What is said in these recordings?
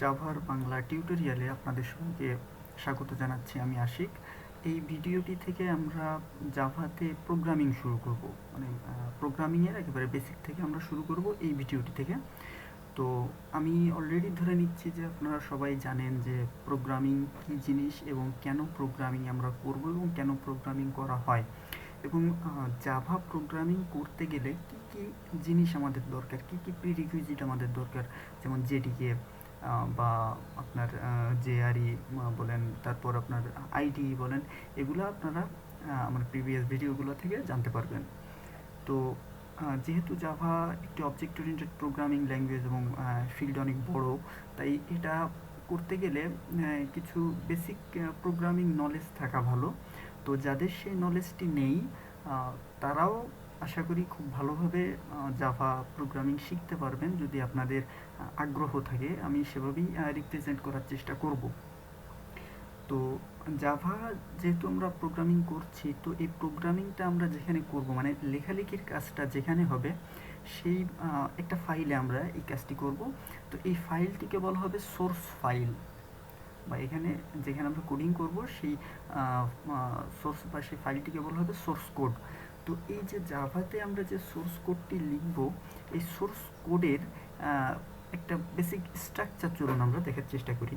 জাভার বাংলা টিউটোরিয়ালে আপনাদের সঙ্গে স্বাগত জানাচ্ছি আমি আশিক। এই ভিডিওটি থেকে আমরা জাভাতে প্রোগ্রামিং শুরু করব। মানে প্রোগ্রামিংয়ের একেবারে বেসিক থেকে আমরা শুরু করব এই ভিডিওটি থেকে। তো আমি অলরেডি ধরে নিচ্ছি যে আপনারা সবাই জানেন যে প্রোগ্রামিং কী জিনিস এবং কেন প্রোগ্রামিং আমরা করব এবং কেন প্রোগ্রামিং করা হয়। এবং জাভা প্রোগ্রামিং করতে গেলে কী কী জিনিস আমাদের দরকার? কী কী প্রিরিকুইজিট আমাদের দরকার? যেমন জেডিকে বা আপনার জেআরই বলেন, তারপর আপনার আইডি বলেন, এগুলো আপনারা আমার প্রিভিয়াস ভিডিওগুলো থেকে জানতে পারবেন। তো যেহেতু জাভা একটি অবজেক্ট ওরিয়েন্টেড প্রোগ্রামিং ল্যাঙ্গুয়েজ এবং ফিল্ড অনেক বড়, তাই এটা করতে গেলে কিছু বেসিক প্রোগ্রামিং নলেজ থাকা ভালো। তো যাদের সেই নলেজটি নেই তারাও আশা করি খুব ভালোভাবে জাভা প্রোগ্রামিং শিখতে পারবেন যদি আপনাদের আগ্রহ থাকে। আমি সেভাবেই রিপ্রেজেন্ট করার চেষ্টা করব। তো জাভা যেহেতু আমরা প্রোগ্রামিং করছি, তো এই প্রোগ্রামিংটা আমরা যেখানে করব মানে লেখালেখির কাজটা যেখানে হবে, সেই একটা ফাইলে আমরা এই কাজটি করব। তো এই ফাইলটিকে বলা হবে সোর্স ফাইল বা এখানে যেখানে আমরা কোডিং করব, সেই সোর্স বা সেই ফাইলটিকে বলা হবে সোর্স কোড তো এই যে জাভাতে আমরা যে সোর্স কোডটি লিখব, এই সোর্স কোডের একটা বেসিক স্ট্রাকচার চলুন আমরা দেখার চেষ্টা করি।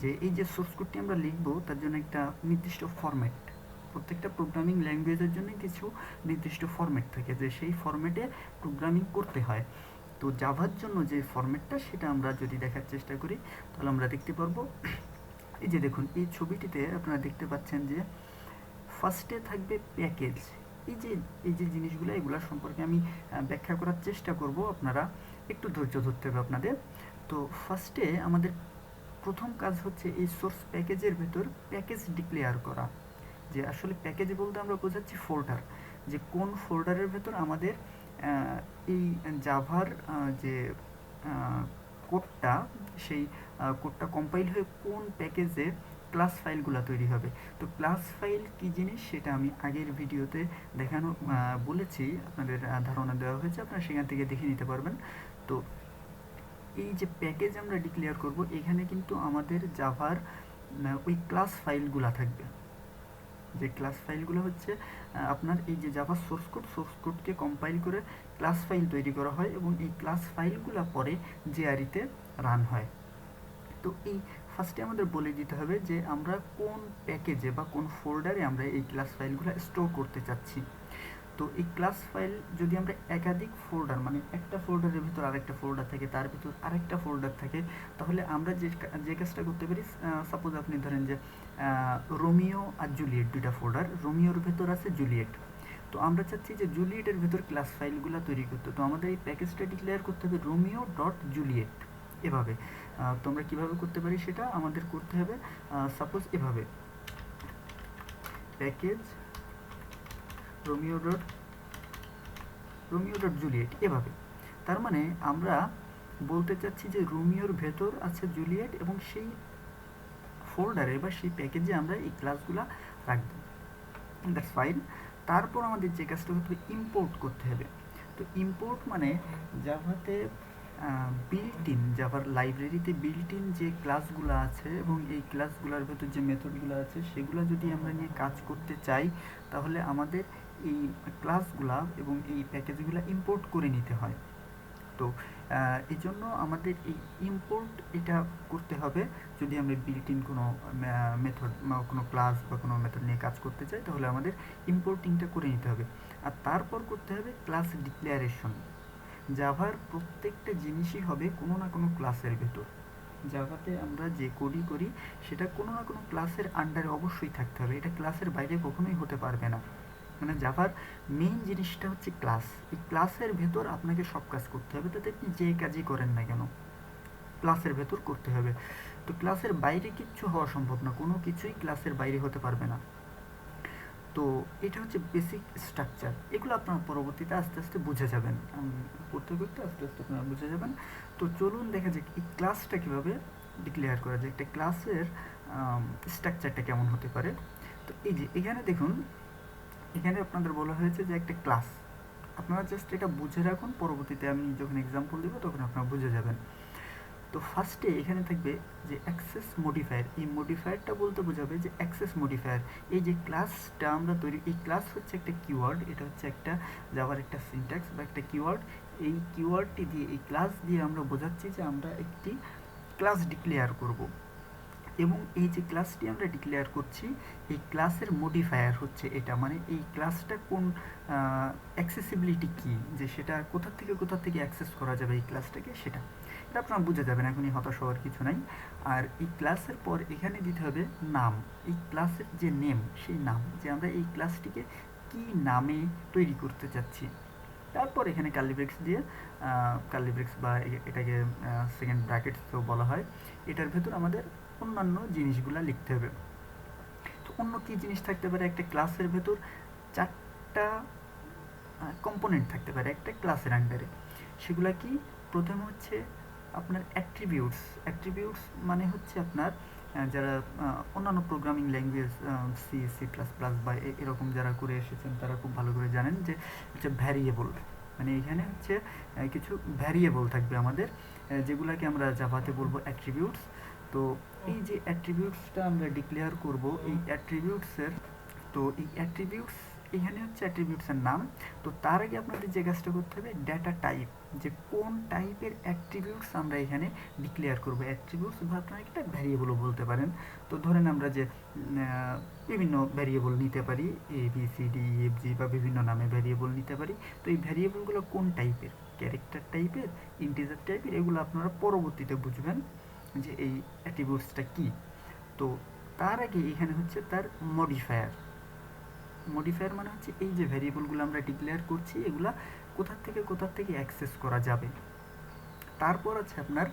যে এই যে সোর্স কোডটি আমরা লিখব, তার জন্য একটা নির্দিষ্ট ফরম্যাট প্রত্যেকটা প্রোগ্রামিং ল্যাঙ্গুয়েজের জন্য কিছু নির্দিষ্ট ফরম্যাট থাকে, যে সেই ফরম্যাটে প্রোগ্রামিং করতে হয়। তো জাভার জন্য যে ফরম্যাটটা সেটা আমরা যদি দেখার চেষ্টা করি, তাহলে আমরা দেখতে পারব। এই যে দেখুন, এই ছবিটিতে আপনারা দেখতে পাচ্ছেন যে ফার্স্টে থাকবে প্যাকেজ এই যে এই যে জিনিসগুলো, এগুলো সম্পর্কে আমি ব্যাখ্যা করার চেষ্টা করব আপনারা। একটু ধৈর্য ধরতে হবে আপনাদের। তো ফার্স্টে আমাদের প্রথম কাজ হচ্ছে এই সোর্স প্যাকেজের ভেতর প্যাকেজ ডিক্লেয়ার করা। যে আসলে প্যাকেজ বলতে আমরা বোঝাচ্ছি ফোল্ডার যে কোন ফোল্ডারের ভেতর আমাদের এই জাভার যে কোডটা সেই কোডটা কম্পাইল হয়ে কোন প্যাকেজে ক্লাস ফাইলগুলো তৈরি হবে। তো ক্লাস ফাইল কি জিনিস সেটা আমি আগের ভিডিওতে দেখানো বলেছি। আপনাদের ধারণা দেওয়া হয়েছে। আপনারা সেখান থেকে দেখে নিতে পারবেন। তো এই যে প্যাকেজ আমরা ডিক্লেয়ার করব, এখানে কিন্তু আমাদের জাভার ওই ক্লাস ফাইলগুলো থাকবে। যে ক্লাস ফাইলগুলো হচ্ছে আপনার এই যে জাভা সোর্স কোড সোর্স কোডকে কম্পাইল করে ক্লাস ফাইল তৈরি করা হয় এবং এই ক্লাস ফাইলগুলো পরে জেআরিতে রান হয়। তো এই ফার্স্টে আমাদের বলে দিতে হবে যে আমরা কোন প্যাকেজে বা কোন ফোল্ডারে আমরা এই ক্লাস ফাইলগুলো স্টোর করতে চাচ্ছি। তো এই ক্লাস ফাইল যদি আমরা একাধিক ফোল্ডার মানে একটা ফোল্ডারের ভিতর আরেকটা ফোল্ডার থাকে, তার ভিতর আরেকটা ফোল্ডার থাকে, তাহলে আমরা যে যে কাজটা করতে পারি সাপোজ আপনি ধরেন যে রোমিও আর জুলিয়েট দুইটা ফোল্ডার রোমিওর ভেতর আছে জুলিয়েট তো আমরা চাচ্ছি যে জুলিয়েটের ভেতর ক্লাস ফাইলগুলো তৈরি করতে। তো আমাদের এই প্যাকেজটা ডিক্লেয়ার করতে হবে রোমিও ডট জুলিয়েট এভাবে। তো আমরা কীভাবে করতে পারি সেটা আমাদের করতে হবে সাপোজ এভাবে। Package Romeo dot Romeo dot Juliet এভাবে। তার মানে আমরা বলতে চাচ্ছি যে রোমিওর ভেতর আছে জুলিয়েট এবং সেই ফোল্ডারে বা সেই প্যাকেজে আমরা এই ক্লাসগুলো রাখব। দ্যাটস ফাইন তারপর আমাদের যে কাজটা হবে ইম্পোর্ট করতে হবে। তো ইম্পোর্ট মানে জাভাতে বিল্ট ইন জাভার লাইব্রেরিতে বিল্ট ইন যে ক্লাসগুলো আছে এবং এই ক্লাসগুলোর ভেতর যে মেথডগুলো আছে, সেগুলো যদি আমরা নিয়ে কাজ করতে চাই, তাহলে আমাদের এই ক্লাসগুলা এবং এই প্যাকেজগুলো ইম্পোর্ট করে নিতে হয়। তো এই জন্য আমাদের এই ইম্পোর্ট এটা করতে হবে। যদি আমরা বিল্ট ইন কোনো মেথড বা কোনো ক্লাস বা কোনো মেথড নিয়ে কাজ করতে চাই, তাহলে আমাদের ইম্পোর্টিংটা করে নিতে হবে। আর তারপর করতে হবে ক্লাস ডিক্লারেশন জাভার প্রত্যেকটা জিনিসই হবে কোনো না কোনো ক্লাসের ভেতর। জাভাতে আমরা যে কোডই করি, সেটা কোনো না কোনো ক্লাসের আন্ডারে অবশ্যই থাকতে হবে। এটা ক্লাসের বাইরে কখনোই হতে পারবে না। মানে জাভার মেইন জিনিসটা হচ্ছে ক্লাস এই ক্লাসের ভেতর আপনাকে সব কাজ করতে হবে। তাতে আপনি যে কাজই করেন না কেন ক্লাসের ভেতর করতে হবে। তো ক্লাসের বাইরে কিচ্ছু হওয়া সম্ভব না। কোনো কিছুই ক্লাসের বাইরে হতে পারবে না। তো এটা হচ্ছে বেসিক স্ট্রাকচার এগুলো আপনার পরবর্তীতে আস্তে আস্তে বুঝে যাবেন। করতে করতে আস্তে আস্তে আপনারা বুঝে যাবেন। তো চলুন দেখা যাক এই ক্লাসটা কীভাবে ডিক্লেয়ার করা যায়। একটা ক্লাসের স্ট্রাকচারটা কেমন হতে পারে। তো এই যে এখানে দেখুন, এখানে আপনাদের বলা হয়েছে যে একটা ক্লাস আপনারা জাস্ট এটা বুঝে রাখুন। পরবর্তীতে আমি যখন এক্সাম্পল দেবো, তখন আপনারা বুঝে যাবেন। তো ফার্স্টে এখানে থাকবে যে অ্যাক্সেস মডিফায়ার এই মডিফায়ারটা বলতে বোঝাবে যে অ্যাক্সেস মডিফায়ার এই যে ক্লাসটা আমরা তৈরি, এই ক্লাস হচ্ছে একটা কিওয়ার্ড এটা হচ্ছে একটা যাওয়ার একটা সিনট্যাক্স বা একটা কিওয়ার্ড এই কিওয়ার্ডটি দিয়ে, এই ক্লাস দিয়ে আমরা বোঝাচ্ছি যে আমরা একটি ক্লাস ডিক্লেয়ার করব। এবং এই যে ক্লাসটি আমরা ডিক্লেয়ার করছি, এই ক্লাসের মডিফায়ার হচ্ছে এটা মানে এই ক্লাসটা কোন অ্যাক্সেসিবিলিটি কী? যে সেটা কোথা থেকে কোথা থেকে অ্যাক্সেস করা যাবে এই ক্লাসটাকে সেটা। এটা আপনারা বুঝে যাবেন এখনই হতাশ হওয়ার কিছু নাই। আর এই ক্লাসের পর এখানে দিতে হবে নাম। এই ক্লাসের যে নেম, সেই নাম, যে আমরা এই ক্লাসটিকে কি নামে তৈরি করতে চাচ্ছি। তারপর এখানে কালিব্রিক্স দিয়ে কালিব্রিক্স বা এটাকে সেকেন্ড ব্র্যাকেটসও বলা হয়, এটার ভেতর আমাদের অন্যান্য জিনিসগুলা লিখতে হবে। তো অন্য কী জিনিস থাকতে পারে? একটা ক্লাসের ভেতর চারটা কম্পোনেন্ট থাকতে পারে, একটা ক্লাসের আন্ডারে সেগুলা কি? প্রথমে হচ্ছে আপনার অ্যাট্রিবিউটস অ্যাট্রিবিউটস মানে হচ্ছে আপনার যারা অন্যান্য programming language C C plus plus বা এরকম যারা করে এসেছেন, তারা খুব ভালো করে জানেন যে হচ্ছে ভ্যারিয়েবল মানে এখানে হচ্ছে কিছু ভ্যারিয়েবল থাকবে আমাদের যেগুলাকে আমরা জাভাতে বলব অ্যাট্রিবিউটস তো এই যে অ্যাট্রিবিউটসটা আমরা ডিক্লেয়ার করব, এই অ্যাট্রিবিউটসের তো এই অ্যাট্রিবিউটস এখানে হচ্ছে অ্যাট্রিবিউটসের নাম। তো তার আগে আপনাদের যে কাজটা করতে হবে ডেটা টাইপ যে কোন টাইপের অ্যাট্রিবিউটস আমরা এখানে ডিক্লেয়ার করব। অ্যাট্রিবিউটস বা আপনারা একটা ভ্যারিয়েবলও বলতে পারেন। তো ধরেন আমরা যে বিভিন্ন ভ্যারিয়েবল নিতে পারি A B C D F G বা বিভিন্ন নামে ভ্যারিয়েবল নিতে পারি। তো এই ভ্যারিয়েবলগুলো কোন টাইপের ক্যারেক্টার টাইপের ইন্টিজার টাইপের এগুলো আপনারা পরবর্তীতে বুঝবেন যে এই অ্যাট্রিবিউটসটা কী। তো তার আগে এখানে হচ্ছে তার মডিফায়ার মডিফায়ার মানে হচ্ছে এই যে ভ্যারিয়েবলগুলো আমরা ডিক্লেয়ার করছি, এগুলা কোথা থেকে কোথা থেকে অ্যাক্সেস করা যাবে? তারপর আছে আপনার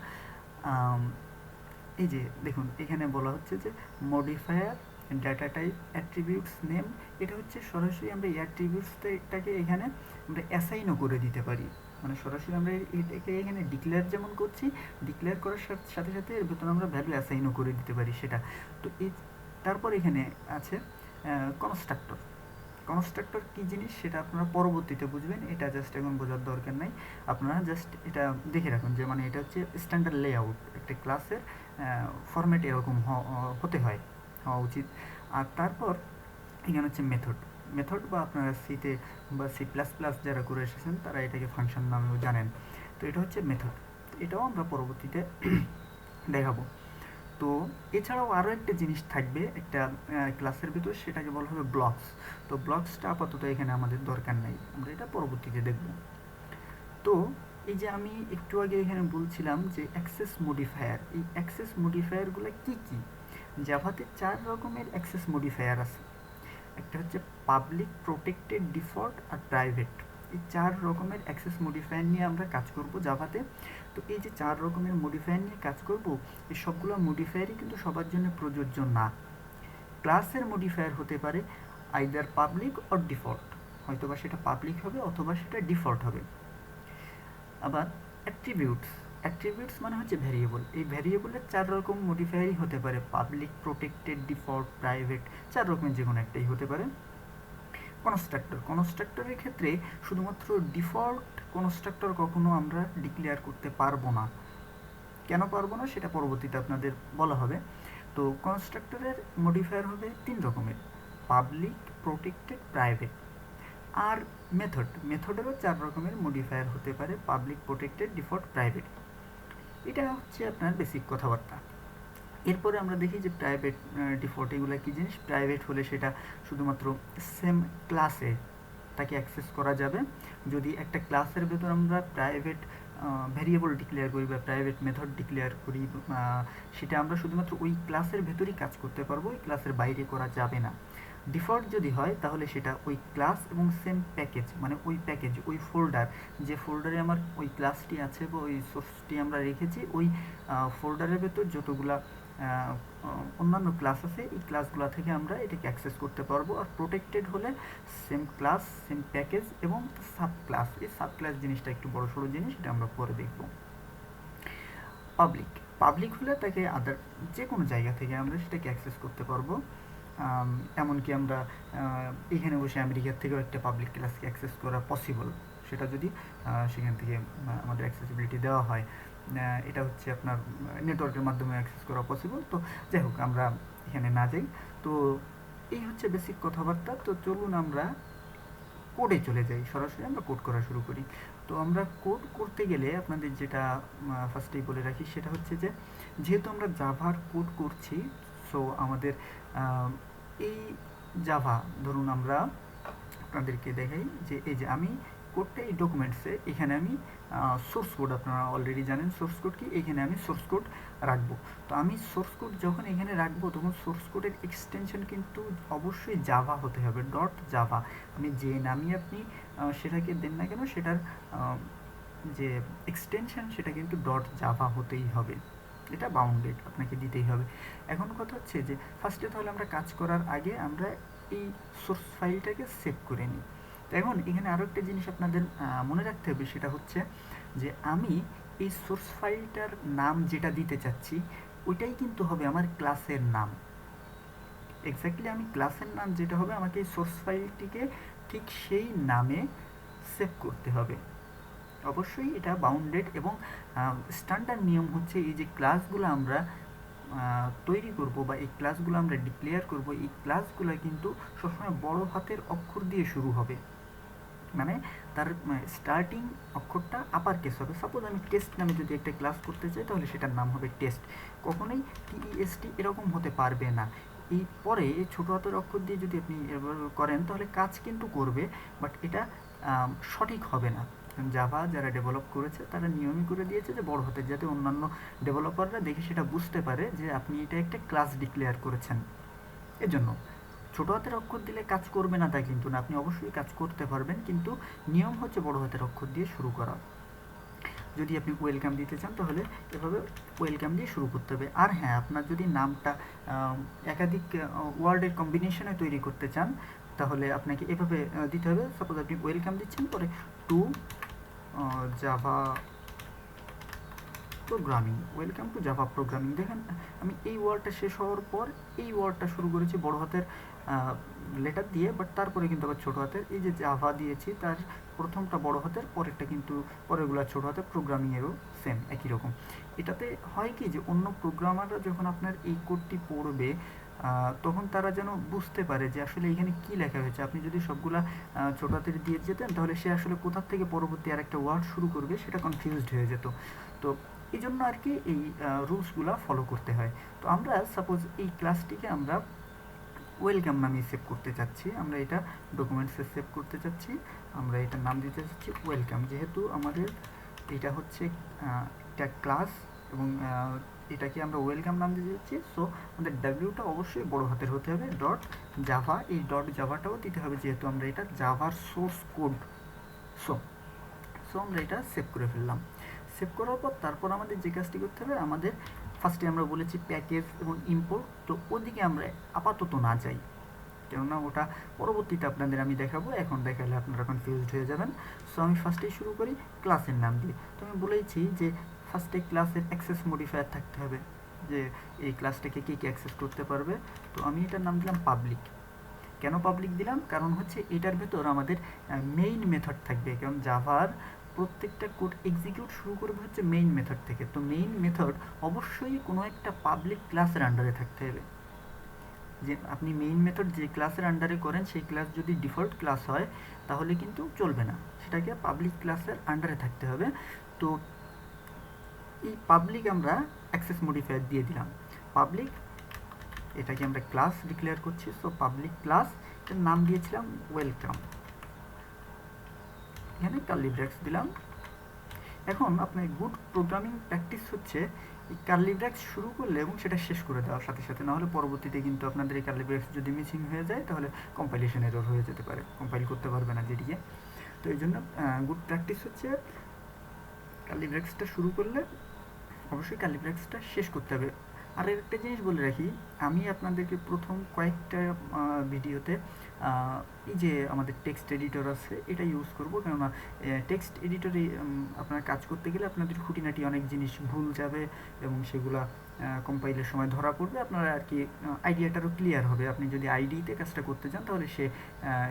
এই যে দেখুন, এখানে বলা হচ্ছে যে modifier data type attributes name এটা হচ্ছে সরাসরি আমরা এই অ্যাট্রিবিউটসটাকে এখানে আমরা অ্যাসাইনও করে দিতে পারি। মানে সরাসরি আমরা এটাকে এখানে ডিক্লেয়ার যেমন করছি ডিক্লেয়ার করার সাথে সাথে এর ভেতরে আমরা ভ্যালু অ্যাসাইনও করে দিতে পারি সেটা। তো এই, তারপর এখানে আছে কনস্ট্রাক্টর কনস্ট্রাক্টর কী জিনিস সেটা আপনারা পরবর্তীতে বুঝবেন, এটা জাস্ট এখন বোঝার দরকার নাই। আপনারা জাস্ট এটা দেখে রাখুন যে মানে এটা হচ্ছে স্ট্যান্ডার্ড লেআউট একটা ক্লাসের ফরম্যাট এরকম হতে হয়, হওয়া উচিত। আর তারপর এখানে হচ্ছে মেথড মেথড বা আপনারা সিতে বা সি প্লাস প্লাস যারা করে এসেছেন, তারা এটাকে ফাংশন নামেও জানেন। তো এটা হচ্ছে মেথড এটাও আমরা পরবর্তীতে দেখাবো। তো এছাড়াও আরও একটা জিনিস থাকবে একটা ক্লাসের ভিতর, সেটাকে বলা হবে ব্লকস তো ব্লকসটা আপাতত এখানে আমাদের দরকার নেই। আমরা এটা পরবর্তীতে দেখব। তো এই যে আমি একটু আগে এখানে বলছিলাম যে অ্যাক্সেস মডিফায়ার এই অ্যাক্সেস মডিফায়ারগুলো কি কি? জাভাতে চার রকমের অ্যাক্সেস মডিফায়ার আছে। একটা হচ্ছে পাবলিক প্রোটেক্টেড ডিফল্ট আর প্রাইভেট এই চার রকমের অ্যাক্সেস মডিফায়ার নিয়ে আমরা কাজ করব জাভাতে। তো এই যে চার রকমের মডিফায়ার নিয়ে কাজ করব, এই সবগুলো মডিফায়ারই কিন্তু সবার জন্য প্রযোজ্য না। ক্লাসের মডিফায়ার হতে পারে আইদার পাবলিক অর ডিফল্ট হয়তোবা সেটা পাবলিক হবে অথবা সেটা ডিফল্ট হবে। আবার অ্যাট্রিবিউটস অ্যাট্রিবিউটস মানে হচ্ছে ভ্যারিয়েবল এই ভ্যারিয়েবলের চার রকম মডিফায়ারই হতে পারে। পাবলিক প্রোটেক্টেড ডিফল্ট প্রাইভেট চার রকমের যে কোনো একটাই হতে পারে। কনস্ট্রাক্টর কনস্ট্রাক্টরের ক্ষেত্রে শুধুমাত্র ডিফল্ট কনস্ট্রাক্টর কখনো আমরা ডিক্লেয়ার করতে পারব না। কেন পারব না সেটা পরবর্তীতে আপনাদের বলা হবে। তো কনস্ট্রাক্টরের মডিফায়ার হবে তিন রকমের পাবলিক প্রোটেক্টেড প্রাইভেট আর মেথড মেথডেরও চার রকমের মডিফায়ার হতে পারে পাবলিক প্রোটেক্টেড ডিফল্ট প্রাইভেট এটা হচ্ছে আপনার বেসিক কথাবার্তা। এরপরে আমরা দেখি যে প্রাইভেট ডিফল্ট এগুলো কী জিনিস? প্রাইভেট হলে সেটা শুধুমাত্র সেম ক্লাসে তাকে অ্যাক্সেস করা যাবে। যদি একটা ক্লাসের ভেতর আমরা প্রাইভেট ভ্যারিয়েবল ডিক্লেয়ার করি বা প্রাইভেট মেথড ডিক্লেয়ার করি সেটা আমরা শুধুমাত্র ওই ক্লাসের ভেতরই কাজ করতে পারব, ওই ক্লাসের বাইরে করা যাবে না। ডিফল্ট যদি হয়, তাহলে সেটা ওই ক্লাস এবং সেম প্যাকেজ মানে ওই প্যাকেজ ওই ফোল্ডার যে ফোল্ডারে আমার ওই ক্লাসটি আছে বা ওই সোর্সটি আমরা রেখেছি, ওই ফোল্ডারের ভেতর যতগুলা অন্যান্য ক্লাস আছে। এই ক্লাসগুলো থেকে আমরা এটাকে অ্যাক্সেস করতে পারব। আর প্রোটেক্টেড হলে সেম ক্লাস সেম প্যাকেজ এবং সাব ক্লাস এই সাব ক্লাস জিনিসটা একটু বড় সড়ো জিনিস, এটা আমরা পরে দেখব। পাবলিক পাবলিক হলে তাকে আদার যে কোনো জায়গা থেকে আমরা সেটাকে অ্যাক্সেস করতে পারব। এমনকি আমরা এখানে বসে আমেরিকার থেকেও একটা পাবলিক ক্লাসকে অ্যাক্সেস করা পসিবল সেটা যদি সেখান থেকে আমাদের অ্যাক্সেসিবিলিটি দেওয়া হয়। এটা হচ্ছে আপনার নেটওয়ার্কের মাধ্যমে অ্যাক্সেস করা পসিবল তো যাই হোক, আমরা এখানে না যাই। তো এই হচ্ছে বেসিক কথাবার্তা। তো চলুন আমরা কোডে চলে যাই। সরাসরি আমরা কোড করা শুরু করি। তো আমরা কোড করতে গেলে আপনাদের যেটা ফার্স্টেই বলে রাখি, সেটা হচ্ছে যে, যেহেতু আমরা জাভার কোড করছি সো আমাদের এই জাভা ধরুন আমরা আপনাদেরকে দেখাই যে, এই যে আমি কোডটা এই ডকুমেন্টসে এখানে আমি সোর্স কোড আপনারা অলরেডি জানেন সোর্স কোড কি? এখানে আমি সোর্স কোড রাখব। তো আমি সোর্স কোড যখন এখানে রাখব, তখন সোর্স কোডের এক্সটেনশন কিন্তু অবশ্যই জাভা হতে হবে ডট জাভা আমি যে নামই আপনি সেটাকে দেন না কেন, সেটার যে এক্সটেনশন সেটা কিন্তু ডট জাভা হতেই হবে। এটা বাউন্ডেড আপনাকে দিতেই হবে। এখন কথা হচ্ছে যে ফার্স্টে তাহলে আমরা কাজ করার আগে আমরা এই সোর্স ফাইলটাকে সেভ করে নিই। এখন এখানে আরও একটা জিনিস আপনাদের মনে রাখতে হবে, সেটা হচ্ছে যে আমি এই সোর্স ফাইলটার নাম যেটা দিতে চাচ্ছি, ওইটাই কিন্তু হবে আমার ক্লাসের নাম। এক্স্যাক্টলি আমি ক্লাসের নাম যেটা হবে, আমাকে এই সোর্স ফাইলটিকে ঠিক সেই নামে সেভ করতে হবে। অবশ্যই এটা বাউন্ডেড এবং স্ট্যান্ডার্ড নিয়ম হচ্ছে এই যে ক্লাসগুলো আমরা তৈরি করব বা এই ক্লাসগুলো আমরা ডিক্লেয়ার করব, এই ক্লাসগুলো কিন্তু সবসময় বড় হাতের অক্ষর দিয়ে শুরু হবে। মানে তার স্টার্টিং অক্ষরটা আপার কেস হবে। সাপোজ আমি টেস্ট নামে যদি একটা ক্লাস করতে চাই, তাহলে সেটার নাম হবে টেস্ট কখনোই টিইএসটি এরকম হতে পারবে না। এই পরে ছোটো হাতের অক্ষর দিয়ে যদি আপনি করেন, তাহলে কাজ কিন্তু করবে বাট এটা সঠিক হবে না। জাভা যারা ডেভেলপ করেছে, তারা নিয়মই করে দিয়েছে যে বড় হাতের, যাতে অন্যান্য ডেভেলপাররা দেখে সেটা বুঝতে পারে যে আপনি এটা একটা ক্লাস ডিক্লেয়ার করেছেন। এজন্য ছোট হাতের অক্ষর দিলে কাজ করবে না তা কিন্তু না, আপনি অবশ্যই কাজ করতে পারবেন, কিন্তু নিয়ম হচ্ছে বড় হাতের অক্ষর দিয়ে শুরু করা। যদি আপনি ওয়েলকাম দিতে চান, তাহলে এভাবে ওয়েলকাম দিয়ে শুরু করতে হবে। আর হ্যাঁ আপনার যদি নামটা একাধিক ওয়ার্ডের কম্বিনেশনে তৈরি করতে চান, তাহলে আপনাকে এভাবে দিতে হবে। সাপোজ আপনি ওয়েলকাম দিচ্ছেন, পরে to Java programming welcome to Java programming দেখেন, আমি এই ওয়ার্ডটা শেষ হওয়ার পর, এই ওয়ার্ডটা শুরু করেছি বড় হাতের লেটার দিয়ে বাট তারপরে কিন্তু আবার ছোটো হাতের, এই যে জাভা দিয়েছি, তার প্রথমটা বড় হাতের, পরেরটা কিন্তু পরেরগুলো ছোটো হাতের প্রোগ্রামিংয়েরও সেম একই রকম। এটাতে হয় কি যে, অন্য প্রোগ্রামাররা যখন আপনার এই কোডটি পড়বে তখন তারা যেন বুঝতে পারে যে আসলে এখানে কি লেখা হয়েছে। আপনি যদি সবগুলা ছোট হাতের দিয়ে যেতেন, তাহলে সে আসলে কোথার থেকে পরবর্তী আর একটা ওয়ার্ড শুরু করবে, সেটা কনফিউজড হয়ে যেত। তো এই জন্য আর কি এই রুলসগুলো ফলো করতে হয়। তো আমরা সাপোজ এই ক্লাসটিকে আমরা ওয়েলকাম নামে সেভ করতে চাচ্ছি। আমরা এটা ডকুমেন্টসে সেভ করতে চাচ্ছি। আমরা এটার নাম দিতে চাচ্ছি ওয়েলকাম যেহেতু আমাদের এটা হচ্ছে একটা ক্লাস এবং এটাকে আমরা ওয়েলকাম নাম দিতে যাচ্ছি সো আমাদের ডাব্লিউটা অবশ্যই বড় হাতের হতে হবে ডট জাভা এই ডট জাভাটাও দিতে হবে যেহেতু আমরা এটা জাভার সোর্স কোড সো সো আমরা এটা সেভ করে ফেললাম। সেভ করার পর তারপর আমাদের যে কাজটি করতে হবে, আমাদের ফার্স্টে আমরা বলেছি প্যাকেজ এবং ইম্পোর্ট তো ওদিকে আমরা আপাতত না যাই। কেননা ওটা পরবর্তীতে আপনাদের আমি দেখাবো, এখন দেখালে আপনারা কনফিউজড হয়ে যাবেন। সো আমি ফার্স্টেই শুরু করি ক্লাসের নাম দিয়ে। তো আমি বলেইছি যে ফার্স্টে ক্লাসের অ্যাক্সেস মডিফায়ার থাকতে হবে, যে এই ক্লাসটাকে কে কে অ্যাক্সেস করতে পারবে। তো আমি এটার নাম দিলাম পাবলিক কেন পাবলিক দিলাম? কারণ হচ্ছে এটার ভেতর আমাদের মেইন মেথড থাকবে, কারণ জাভার প্রত্যেকটা কোড এক্সিকিউট শুরু করবে হচ্ছে মেইন মেথড থেকে। তো মেইন মেথড অবশ্যই কোনো একটা পাবলিক ক্লাসের আন্ডারে থাকতে হবে। যে আপনি মেইন মেথড যে ক্লাসের আন্ডারে করেন, সেই ক্লাস যদি ডিফল্ট ক্লাস হয়, তাহলে কিন্তু চলবে না। সেটাকে পাবলিক ক্লাসের আন্ডারে থাকতে হবে। তো এই পাবলিক আমরা অ্যাক্সেস মডিফায়ার দিয়ে দিলাম। পাবলিক এটাকে আমরা ক্লাস ডিক্লেয়ার করছি। সো পাবলিক ক্লাস এর নাম দিয়েছিলাম ওয়েলকাম এখানে কার্লি ব্র্যাক্স দিলাম। এখন আপনার গুড প্রোগ্রামিং প্র্যাকটিস হচ্ছে এই কার্লি ব্র্যাক্স শুরু করলে এবং সেটা শেষ করে দেওয়ার সাথে সাথে। নাহলে পরবর্তীতে কিন্তু আপনাদের এই কার্লি ব্র্যাক্স যদি মিসিং হয়ে যায়, তাহলে কম্পাইলেশন এরর হয়ে যেতে পারে। কম্পাইল করতে পারবে না যেটিকে তো এই জন্য গুড প্র্যাকটিস হচ্ছে কার্লি ব্র্যাক্সটা শুরু করলে অবশ্যই কার্লি ব্র্যাক্সটা শেষ করতে হবে। আর একটা জিনিস বলে রাখি, আমি আপনাদেরকে প্রথম কয়েকটা ভিডিওতে এই যে আমাদের টেক্সট এডিটর আছে, এটা ইউজ করব। কেননা টেক্সট এডিটরে আপনার কাজ করতে গেলে আপনাদের খুঁটিনাটি অনেক জিনিস ভুল যাবে এবং সেগুলা কম্পাইলের সময় ধরা পড়বে। আপনারা আর কি আইডিয়াটারও ক্লিয়ার হবে। আপনি যদি আইডিতে কাজটা করতে চান, তাহলে সে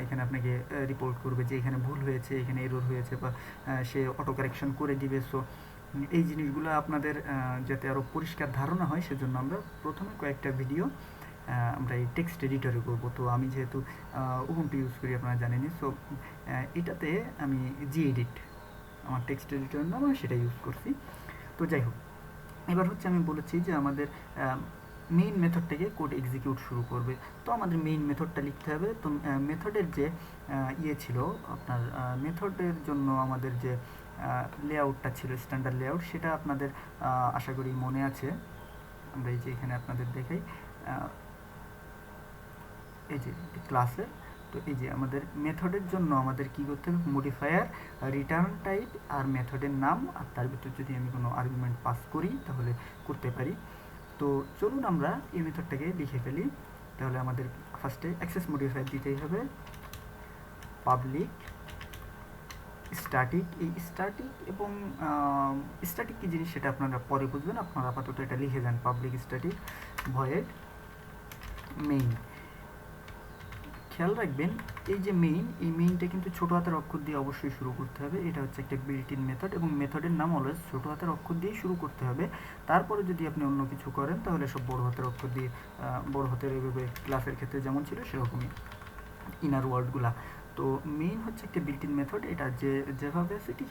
এখানে আপনাকে রিপোর্ট করবে যে এখানে ভুল হয়েছে, এখানে এরর হয়েছে বা সে অটো কারেকশন করে দিবে। সো এই জিনিসগুলো আপনাদের যাতে আরও পরিষ্কার ধারণা হয়, সেজন্য আমরা প্রথমে কয়েকটা ভিডিও আমরা এই টেক্সট এডিটরে করব। তো আমি যেহেতু উবুন্টু ইউজ করি, আপনারা জানেনই। সো এটাতে আমি জি এডিট আমার টেক্সট এডিটরের নাম সেটা ইউজ করছি। তো যাই হোক, এবার হচ্ছে আমি বলেছি যে আমাদের মেইন মেথড থেকে কোড এক্সিকিউট শুরু করবে। তো আমাদের মেইন মেথডটা লিখতে হবে। তো মেথডের যে ইয়ে ছিল, আপনার মেথডের জন্য আমাদের যে লেআউটটা ছিল স্ট্যান্ডার্ড লেআউট সেটা আপনাদের আশা করি মনে আছে। আমরা এই যে এখানে আপনাদের দেখাই এই যে ক্লাসের তো এই যে আমাদের মেথডের জন্য আমাদের কি করতে হবে? মডিফায়ার রিটার্ন টাইপ আর মেথডের নাম, আর তার ভিতর যদি আমি কোনো আর্গুমেন্ট পাস করি, তাহলে করতে পারি। তো চলুন আমরা এই মেথডটাকে লিখে ফেলি। তাহলে আমাদের ফার্স্টে অ্যাক্সেস মডিফায়ার দিতেই হবে। পাবলিক স্ট্যাটিক এই স্ট্যাটিক এবং স্ট্যাটিক কী জিনিস সেটা আপনারা পরে বুঝবেন। আপনারা আপাতত এটা লিখে যান পাবলিক স্ট্যাটিক ভয়েড মেইন খেয়াল রাখবেন, এই যে মেইন এই মেইনটা কিন্তু ছোট হাতের অক্ষর দিয়ে অবশ্যই শুরু করতে হবে। এটা হচ্ছে একটা বিল্ট ইন মেথড এবং মেথডের নাম অলওয়েজ ছোট হাতের অক্ষর দিয়ে শুরু করতে হবে। তারপরে যদি আপনি অন্য কিছু করেন, তাহলে সব বড় হাতের অক্ষর দিয়ে বড় হাতের এভাবে ক্লাসের ক্ষেত্রে যেমন ছিল, সেরকমই ইনার ওয়ার্ডগুলা তো মেইন হচ্ছে একটা বিল্ট ইন মেথড এটা যে, যেভাবে আছে ঠিক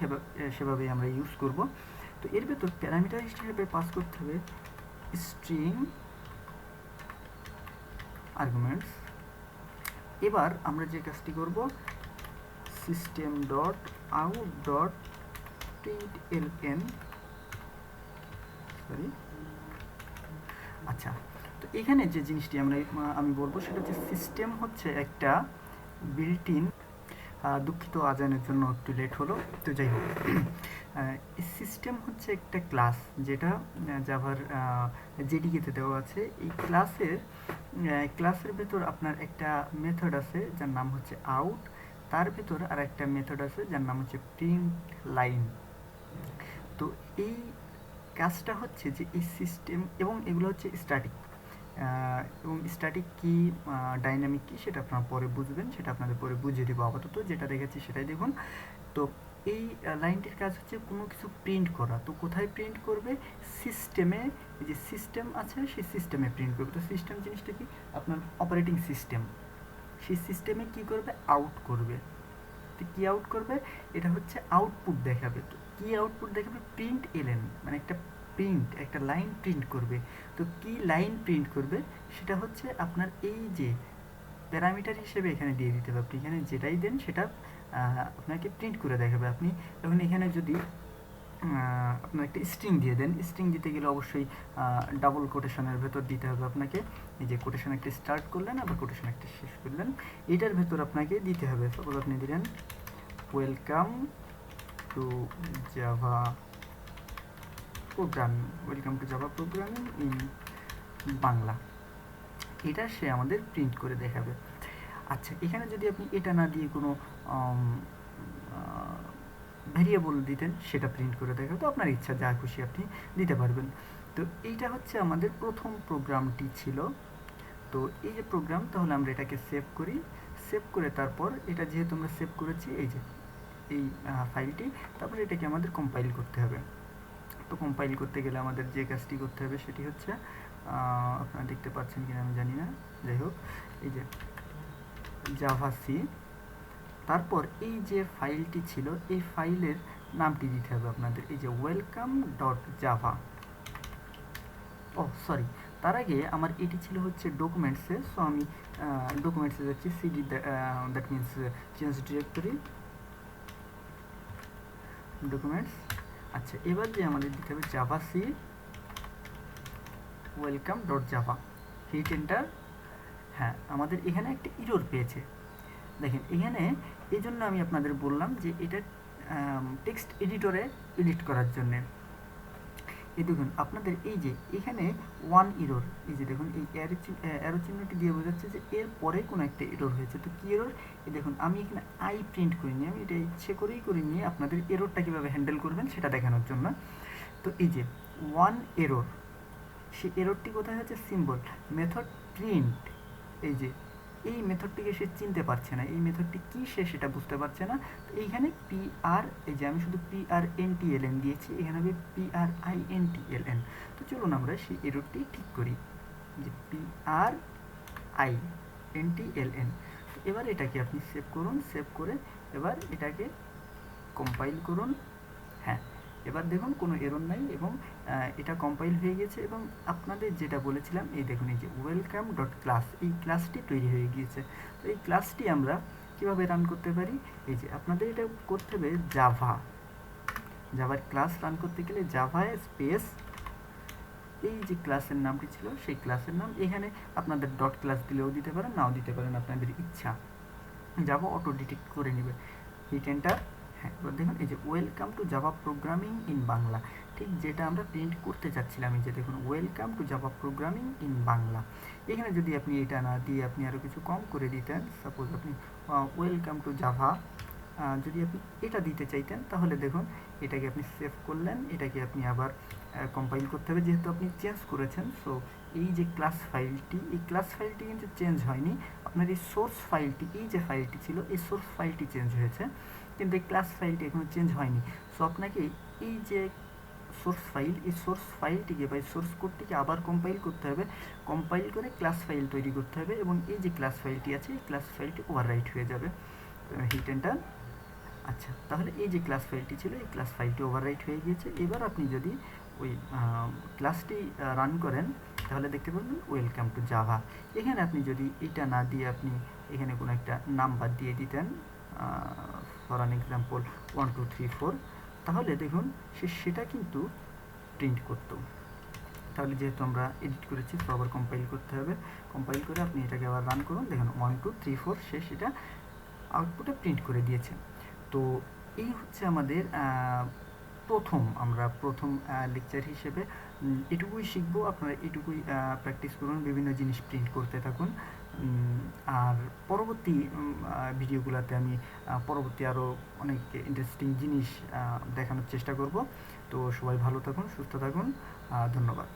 সেভাবেই আমরা ইউজ করব। তো এর ভেতর প্যারামিটার হিসেবে পাস করতে হবে স্ট্রিং আর্গুমেন্টস এবার আমরা যে কাজটি করব system dot out dot L N sorry আচ্ছা তো এখানে যে জিনিসটি আমরা, আমি বলব সেটা হচ্ছে সিস্টেম হচ্ছে একটা বিল্ট ইন দুঃখিত আজানের জন্য একটু লেট হলো, তো যাই হোক। সিস্টেম হচ্ছে একটা ক্লাস যেটা জাভার জেডিকেতে দেওয়া আছে। এই ক্লাসের ক্লাসের ভেতর আপনার একটা মেথড আছে, যার নাম হচ্ছে আউট তার ভেতর আর একটা মেথড আছে, যার নাম হচ্ছে প্রিন্ট লাইন তো এই কাজটা হচ্ছে যে এই সিস্টেম এবং এগুলো হচ্ছে স্ট্যাটিক এবং স্ট্যাটিক কি ডাইনামিক কি সেটা আপনারা পরে বুঝবেন, সেটা আপনাদের পরে বুঝিয়ে দেবো আপাতত, যেটা দেখেছি সেটাই দেখুন। তো এই লাইনটির কাজ হচ্ছে কোনো কিছু প্রিন্ট করা। তো কোথায় প্রিন্ট করবে? সিস্টেমে যে সিস্টেম আছে, সেই সিস্টেমে প্রিন্ট করবে। তো সিস্টেম জিনিসটা কি? আপনার অপারেটিং সিস্টেম সেই সিস্টেমে কি করবে? আউট করবে। তো কি আউট করবে? এটা হচ্ছে আউটপুট দেখাবে। তো কি আউটপুট দেখাবে? প্রিন্ট এলেন মানে একটা প্রিন্ট একটা লাইন প্রিন্ট করবে। তো কি লাইন প্রিন্ট করবে? সেটা হচ্ছে আপনার এই যে প্যারামিটার হিসেবে এখানে দিয়ে দিতে হবে। আপনি এখানে যেটাই দেন সেটা আপনাকে প্রিন্ট করে দেখাবে। আপনি এখন এখানে যদি আপনার একটা স্ট্রিং দিয়ে দেন স্ট্রিং দিতে গেলে অবশ্যই ডাবল কোটেশনের ভেতর দিতে হবে আপনাকে। এই যে কোটেশন একটা স্টার্ট করলেন, আবার কোটেশন একটা শেষ করলেন। এটার ভেতর আপনাকে দিতে হবে। সাপোজ আপনি দিলেন welcome to Java programming welcome to Java programming in Bangla এটা সে আমাদের প্রিন্ট করে দেখাবে। আচ্ছা এখানে যদি আপনি এটা না দিয়ে কোনো ভেরিয়েবল দিতেন, সেটা প্রিন্ট করে দেখাবে তো আপনার ইচ্ছা, যা খুশি আপনি দিতে পারবেন। তো এইটা হচ্ছে আমাদের প্রথম প্রোগ্রামটি ছিল। তো এই যে প্রোগ্রাম তাহলে আমরা এটাকে সেভ করি। সেভ করে তারপর এটা যেহেতু আমরা সেভ করেছি, এই যে, এই ফাইলটি তারপরে এটাকে আমাদের কম্পাইল করতে হবে। তো কম্পাইল করতে গেলে আমাদের যে কাজটি করতে হবে সেটি হচ্ছে আপনারা দেখতে পাচ্ছেন কিনা আমি জানি না। যাই হোক, এই যে জাভা সি তারপর এই যে ফাইলটি ছিল, এই ফাইলের নামটি দিতে হবে আপনাদের। এই যে welcome dot Java oh sorry তার আগে আমার এটি ছিল হচ্ছে ডকুমেন্টসে সো আমি ডকুমেন্টসে যাচ্ছি CD that means change directory documents আচ্ছা এবার যে আমাদের দিতে হবে javac welcome dot Java hit enter হ্যাঁ আমাদের এখানে একটা ইরোর পেয়েছে। দেখেন, এখানে এই জন্য আমি আপনাদের বললাম যে এটা টেক্সট এডিটরে এডিট করার জন্যে। এই দেখুন, আপনাদের এই যে এখানে ওয়ান ইরোর এই যে দেখুন, এই অ্যারো চিহ্নটি দিয়ে বোঝাচ্ছে যে এর পরে কোনো একটা এরর হয়েছে। তো কী এরর এই দেখুন, আমি এখানে আই প্রিন্ট করিনি, আমি এটা ইচ্ছে করেই করে নিয়ে আপনাদের এররটা কীভাবে হ্যান্ডেল করবেন সেটা দেখানোর জন্য। তো এই যে ওয়ান এরর সেই এররটি কোথায় হচ্ছে সিম্বল মেথড প্রিন্ট এই যে এই মেথডটিকে সে চিনতে পারছে না, এই মেথডটি কি সে সেটা বুঝতে পারছে না, তো এইখানে পি আর এই যে আমি শুধু P R N T L N দিয়েছি, এখানে হবে P R I N T L N তো চলুন আমরা সেই এররটি ঠিক করি, যে P R I N T L N এবার এটাকে আপনি সেভ করুন সেভ করে এবার এটাকে কম্পাইল করুন। এবার দেখুন, কোনো এরর নাই এবং এটা কম্পাইল হয়ে গেছে এবং আপনাদের যেটা বলেছিলাম, এই দেখুন, এই যে ওয়েলকাম ডট ক্লাস এই ক্লাসটি তৈরি হয়ে গিয়েছে। তো এই ক্লাসটি আমরা কীভাবে রান করতে পারি? এই যে আপনাদের এটা করতে হবে জাভা জাভার ক্লাস রান করতে গেলে জাভায় স্পেস এই যে ক্লাসের নামটি ছিল, সেই ক্লাসের নাম এখানে আপনাদের ডট ক্লাস দিলেও দিতে পারেন, নাও দিতে পারেন আপনাদের ইচ্ছা। জাভা অটো ডিটেক্ট করে নেবে। হিট এন্টার হ্যাঁ এবার দেখুন, এই যে welcome to Java programming in Bangla. ঠিক যেটা আমরা প্রিন্ট করতে চাচ্ছিলাম এই যে দেখুন welcome to Java programming in Bangla. এখানে যদি আপনি এটা না দিয়ে আপনি আরও কিছু কম করে দিতেন সাপোজ আপনি ওয়েলকাম টু জাভা যদি আপনি এটা দিতে চাইতেন, তাহলে দেখুন, এটাকে আপনি সেভ করলেন, এটাকে আপনি আবার কম্পাইল করতে হবে। যেহেতু আপনি চেঞ্জ করেছেন সো এই যে ক্লাস ফাইলটি এই ক্লাস ফাইলটি কিন্তু চেঞ্জ হয়নি। আপনার এই সোর্স ফাইলটি এই যে ফাইলটি ছিল, এই সোর্স ফাইলটি চেঞ্জ হয়েছে। কিন্তু এই ক্লাস ফাইলটি এখনও চেঞ্জ হয়নি। সো আপনাকে এই যে সোর্স ফাইল এই সোর্স ফাইলটিকে বা সোর্স কোডটিকে আবার কম্পাইল করতে হবে। কম্পাইল করে ক্লাস ফাইল তৈরি করতে হবে এবং এই যে ক্লাস ফাইলটি আছে, এই ক্লাস ফাইলটি ওভাররাইট হয়ে যাবে। হিট এন্টার আচ্ছা তাহলে এই যে ক্লাস ফাইলটি ছিল, এই ক্লাস ফাইলটি ওভাররাইট হয়ে গিয়েছে। এবার আপনি যদি ওই ক্লাসটি রান করেন, তাহলে দেখতে পাবেন ওয়েলকাম টু জাভা এখানে আপনি যদি এটা না দিয়ে আপনি এখানে কোনো একটা নাম্বার দিয়ে দিতেন for an example one two three four তাহলে দেখুন, সে সেটা কিন্তু প্রিন্ট করতো। তাহলে যেহেতু আমরা এডিট করেছি তো আবার কম্পাইল করতে হবে। কম্পাইল করে আপনি এটাকে আবার রান করুন। দেখুন ওয়ান টু থ্রি ফোর সে সেটা আউটপুটে প্রিন্ট করে দিয়েছে। তো এই হচ্ছে আমাদের প্রথম আমরা প্রথম লেকচার হিসেবে। এটুকুই শিখব। আপনারা এটুকুই প্র্যাকটিস করুন। বিভিন্ন জিনিস প্রিন্ট করতে থাকুন। আর পরবর্তী ভিডিওগুলোতে আমি পরবর্তী আরও অনেক ইন্টারেস্টিং জিনিস দেখানোর চেষ্টা করব। তো সবাই ভালো থাকুন, সুস্থ থাকুন ধন্যবাদ।